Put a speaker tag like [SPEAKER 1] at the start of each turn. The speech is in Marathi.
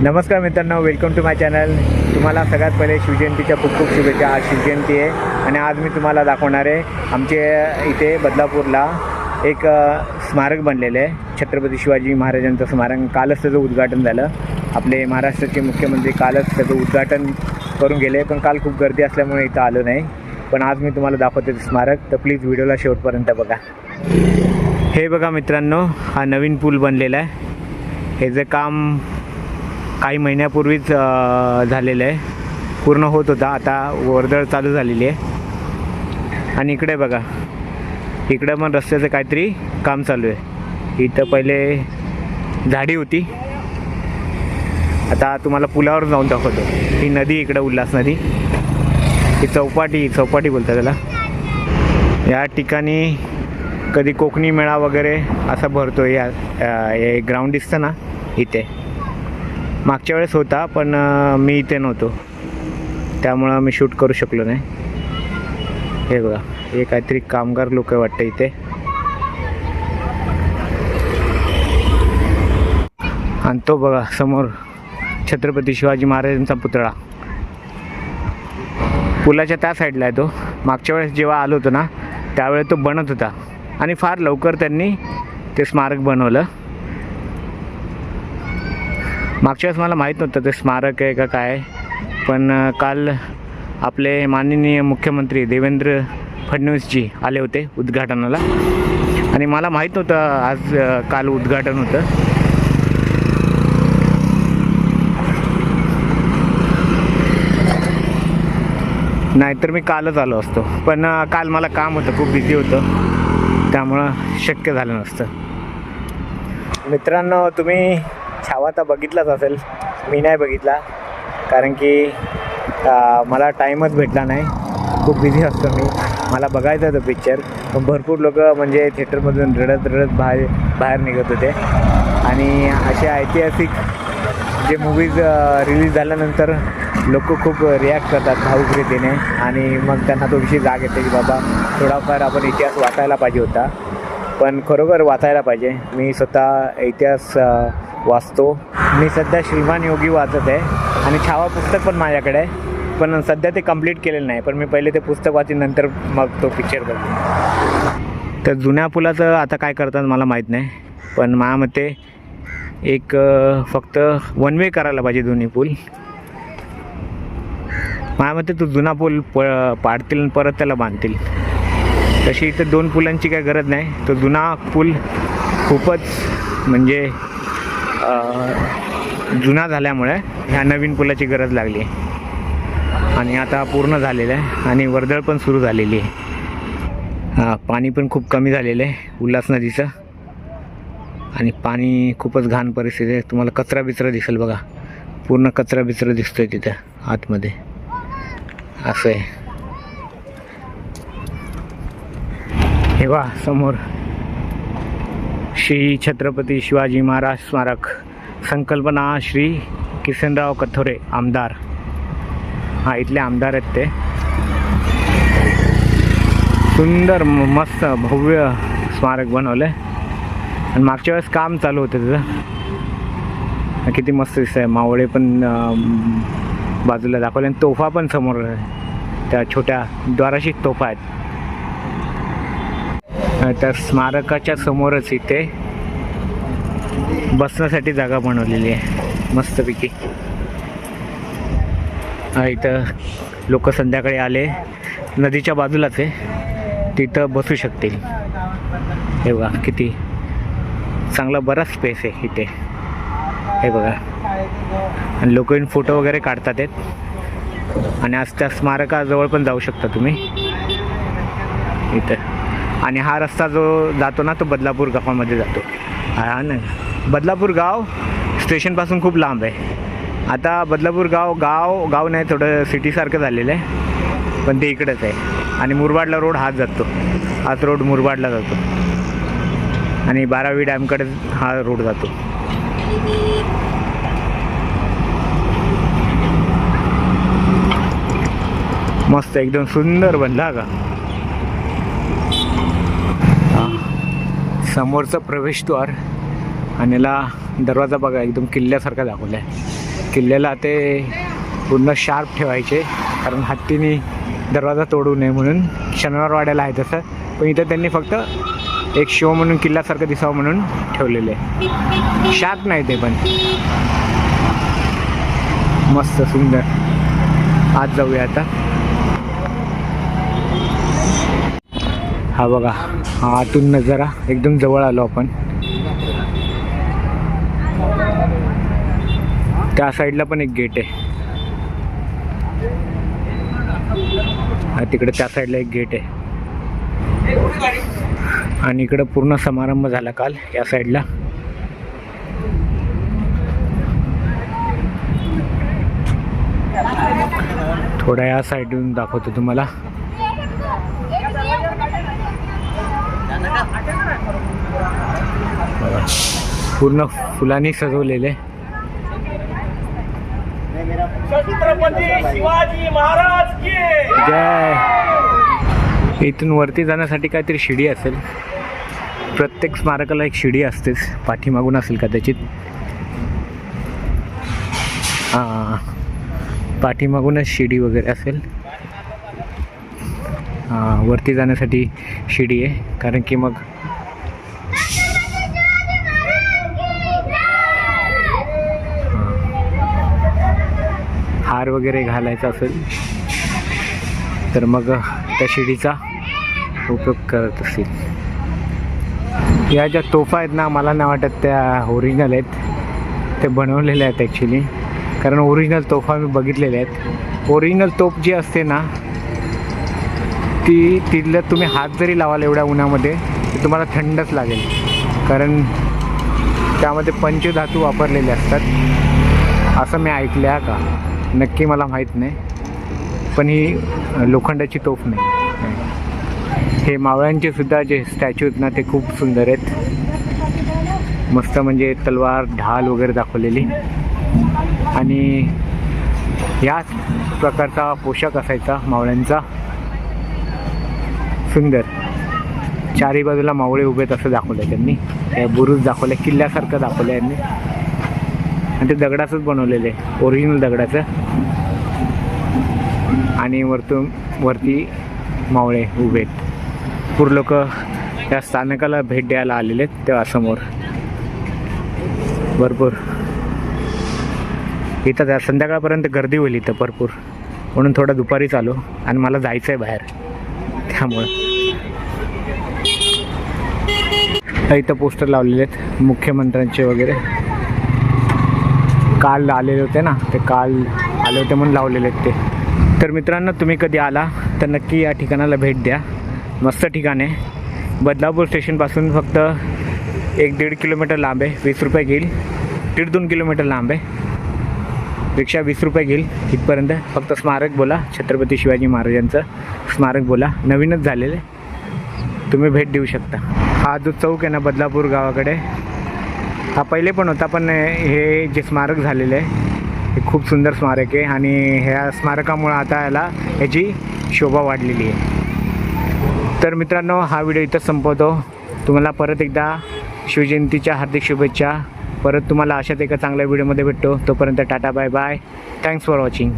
[SPEAKER 1] नमस्कार मित्रांनो वेलकम टू माय चॅनल तुम्हाला सगळ्यात पहिले शिवजयंतीच्या खूप खूप शुभेच्छा. आज शिवजयंती आहे आणि आज मी तुम्हाला दाखवणार आहे आमचे इथे बदलापूरला एक स्मारक बनलेलं आहे. छत्रपती शिवाजी महाराजांचं स्मारक. कालच त्याचं उद्घाटन झालं. आपले महाराष्ट्राचे मुख्यमंत्री कालच त्याचं उद्घाटन करून गेले पण काल खूप गर्दी असल्यामुळे इथं आलो नाही. पण आज मी तुम्हाला दाखवते स्मारक. तर प्लीज व्हिडिओला शेवटपर्यंत बघा. हे बघा मित्रांनो हा नवीन पूल बनलेला आहे. हे जे काम काही महिन्यापूर्वीच झालेलं आहे. पूर्ण होत होता. आता वर्दळ चालू झालेली आहे. आणि इकडे बघा. इकडं पण रस्त्याचं काहीतरी काम चालू आहे. इथं पहिले झाडी होती. आता तुम्हाला पुलावर जाऊन दाखवतो. ही नदी इकडं उल्हास नदी. ही चौपाटी चौपाटी बोलतात त्याला. या ठिकाणी कधी कोकणी मेळा वगैरे असा भरतो या ग्राउंड दिसतं ना इथे. मागच्या वेळेस होता पण मी इथे नव्हतो. त्यामुळं मी शूट करू शकलो नाही. हे बघा हे काहीतरी कामगार लोक वाटतं इथे. आणि तो बघा समोर छत्रपती शिवाजी महाराजांचा पुतळा. पुलाच्या त्या साईडला आहे तो. मागच्या वेळेस जेव्हा आलो होतो ना त्यावेळेस तो बनत होता. आणि फार लवकर त्यांनी ते स्मारक बनवलं. मागच्या वेळेस मला माहीत नव्हतं ते स्मारक आहे का काय पण काल आपले माननीय मुख्यमंत्री देवेंद्र फडणवीसजी आले होते उद्घाटनाला. आणि मला माहीत नव्हतं आज काल उद्घाटन होतं. नाहीतर मी कालच आलो असतो. पण काल मला काम होतं खूप बिझी होतं. त्यामुळं शक्य झालं नसतं. मित्रांनो तुम्ही छावा तर बघितलाच असेल. मी नाही बघितला. कारण की मला टाईमच भेटला नाही. खूप बिझी असतो मी. मला बघायचं होतं पिक्चर पण भरपूर लोक म्हणजे थिएटरमधून रडत रडत बाहेर बाहेर निघत होते. आणि असे ऐतिहासिक जे मूवीज रिलीज झाल्यानंतर लोक खूप रिॲक्ट करतात भाऊकरीतीने आणि मग त्यांना तो विषय जाग येते की बाबा थोडाफार आपण इतिहास वाचायला पाहिजे होता. पण खरोखर वाचायला पाहिजे. मी स्वतः इतिहास वाचतो. मी सध्या श्रीमान योगी वाचत आहे. आणि छावा पुस्तक पण माझ्याकडे आहे. पण सध्या ते कंप्लीट केलेलं नाही. पण मी पहिले ते पुस्तक वाचीन नंतर मग तो पिक्चर बघतो तर जुन्या पुलाचं आता काय करतात मला माहीत नाही. पण माझ्या मते एक फक्त वन वे करायला पाहिजे दोन्ही पूल. माझ्या मते तो जुना पूल प पाडतील आणि परत त्याला बांधतील. तशी इथं दोन पुलांची काही गरज नाही. तो जुना पूल खूपच म्हणजे जुना झाल्यामुळे ह्या नवीन पुलाची गरज लागली. आणि आता पूर्ण झालेलं आहे आणि वर्दळ पण सुरू झालेली आहे. पाणी पण खूप कमी झालेलं आहे उल्हास नदीचं. आणि पाणी खूपच घाण परिस्थिती आहे. तुम्हाला कचरा बिचरा दिसेल बघा. पूर्ण कचरा बिचरा दिसतोय तिथं आतमध्ये. असं आहे. हे वा समोर. श्री छत्रपती शिवाजी महाराज स्मारक. संकल्पना श्री किसनराव कथोरे आमदार. हा इथले आमदार आहेत ते. सुंदर म- मस्त भव्य स्मारक बनवलं आहे आणि मागच्या वेळेस काम चालू होतं त्याचं किती मस्त दिसत आहे मावळे पण बाजूला दाखवले. आणि तोफा पण समोर आहे त्या छोट्या द्वाराशी तोफा आहेत. त्या स्मारकाच्या समोरच इथे बसण्यासाठी जागा बनवलेली आहे. मस्तपैकी. इथं लोक संध्याकाळी आले. नदीच्या बाजूलाच आहे. तिथं बसू शकतील. हे बघा किती चांगला बराच स्पेस आहे इथे. हे बघा. आणि लोक येऊन फोटो वगैरे काढतात आहेत. आणि आज त्या स्मारकाजवळ पण जाऊ शकता तुम्ही. इथं. आणि हा रस्ता जो जातो ना तो बदलापूर गावामध्ये जातो. हा ना. बदलापूर गाव स्टेशनपासून खूप लांब आहे. आता बदलापूर गाव गाव गाव नाही थोडं सिटीसारखं झालेलं आहे. पण ते इकडंच आहे. आणि मुरबाडला रोड हाच जातो. हाच रोड मुरबाडला जातो. आणि बारावी डॅमकडे हा रोड जातो. मस्त एकदम सुंदर बनला का समोरचं प्रवेशद्वार आणि याला दरवाजा बघा एकदम किल्ल्यासारखा दाखवला आहे किल्ल्याला ते पूर्ण शार्प ठेवायचे कारण हत्तीने दरवाजा तोडू नये म्हणून. शनिवार वाड्याला आहे तसं पण इथं त्यांनी फक्त एक शो म्हणून किल्ल्यासारखं दिसावं म्हणून ठेवलेलं आहे शार्प नाही ते पण. मस्त सुंदर. आज जाऊया आता. हा बघा. आतून नजारा एकदम जवळ आलो आपण. त्या साईडला पण एक गेट आहे. तिकडे त्या साईडला एक गेट आहे. आणि इकडं पूर्ण समारंभ झाला काल या साईडला. थोडा या साईडून दाखवतो तुम्हाला बघा. पूर्ण फुलांनी सजवलेले.
[SPEAKER 2] छत्रपती शिवाजी महाराज की
[SPEAKER 1] जय. इथून वरती जाण्यासाठी काहीतरी शिडी असेल. प्रत्येक स्मारकाला एक शिडी असतेच. पाठीमागून असेल कदाचित. हां पाठीमागूनच शिडी वगैरे असेल. वरती जाण्यासाठी शिडी आहे. कारण की मग हार वगैरे घालायचा असेल तर मग त्या शिडीचा उपयोग करत असतील. या ज्या तोफा आहेत ना मला नाही वाटत त्या ओरिजिनल आहेत. ते बनवलेल्या आहेत ॲक्च्युली कारण ओरिजिनल तोफा मी बघितलेल्या आहेत. ओरिजिनल तोफ जी असते ना ती तिथलं तुम्ही हात जरी लावाल एवढ्या उन्हामध्ये तर तुम्हाला थंडच लागेल. कारण त्यामध्ये पंचधातू वापरलेले असतात. असं मी ऐकलं आहे का? नक्की मला माहीत नाही. पण ही लोखंडाची तोफ नाही. हे मावळ्यांचे सुद्धा जे स्टॅच्यू आहेत ना ते खूप सुंदर आहेत. मस्त म्हणजे तलवार ढाल वगैरे दाखवलेली. आणि याच प्रकारचा पोशाख असायचा मावळ्यांचा. सुंदर. चारी बाजूला मावळे उभे तसं असं दाखवलं त्यांनी. बुरुज दाखवले किल्ल्यासारखं दाखवलं यांनी. आणि ते दगडाचंच बनवलेलं आहे. ओरिजिनल दगडाचं. आणि वरतून वरती मावळे उभे आहेत. पूर लोक त्या स्थानकाला भेट द्यायला आलेले आहेत तेव्हा समोर. भरपूर. इथं त्या संध्याकाळपर्यंत गर्दी होईल इथं भरपूर. म्हणून थोडं दुपारीच आलो आणि मला जायचं आहे बाहेर. त्यामुळं. इथं पोस्टर लावलेले आहेत मुख्यमंत्र्यांचे वगैरे. काल आलेले होते ना ते काल आले होते म्हणून लावलेले आहेत ते. तर मित्रांनो तुम्ही कधी आला तर नक्की या ठिकाणाला भेट द्या. मस्त ठिकाण आहे. बदलापूर स्टेशनपासून फक्त एक दीड किलोमीटर लांब आहे वीस रुपये घेईल. दीड दोन किलोमीटर लांब आहे. रिक्षा वीस रुपये घेईल इथपर्यंत. फक्त स्मारक बोला छत्रपती शिवाजी महाराजांचं स्मारक बोला. नवीनच झालेलं आहे. तुम्ही भेट देऊ शकता. हा जो चौक आहे ना बदलापूर गावाकडे हा पहिले पण होता पण हे जे स्मारक झालेलं आहे हे खूप सुंदर स्मारक आहे आणि ह्या स्मारकामुळं आता याला ह्याची शोभा वाढलेली आहे. तर मित्रांनो हा व्हिडिओ इथं संपवतो. तुम्हाला परत एकदा शिवजयंतीच्या हार्दिक शुभेच्छा. परत तुम्हाला अशाच एका चांगल्या व्हिडिओमध्ये भेटतो. तोपर्यंत tata bye bye. Thanks for watching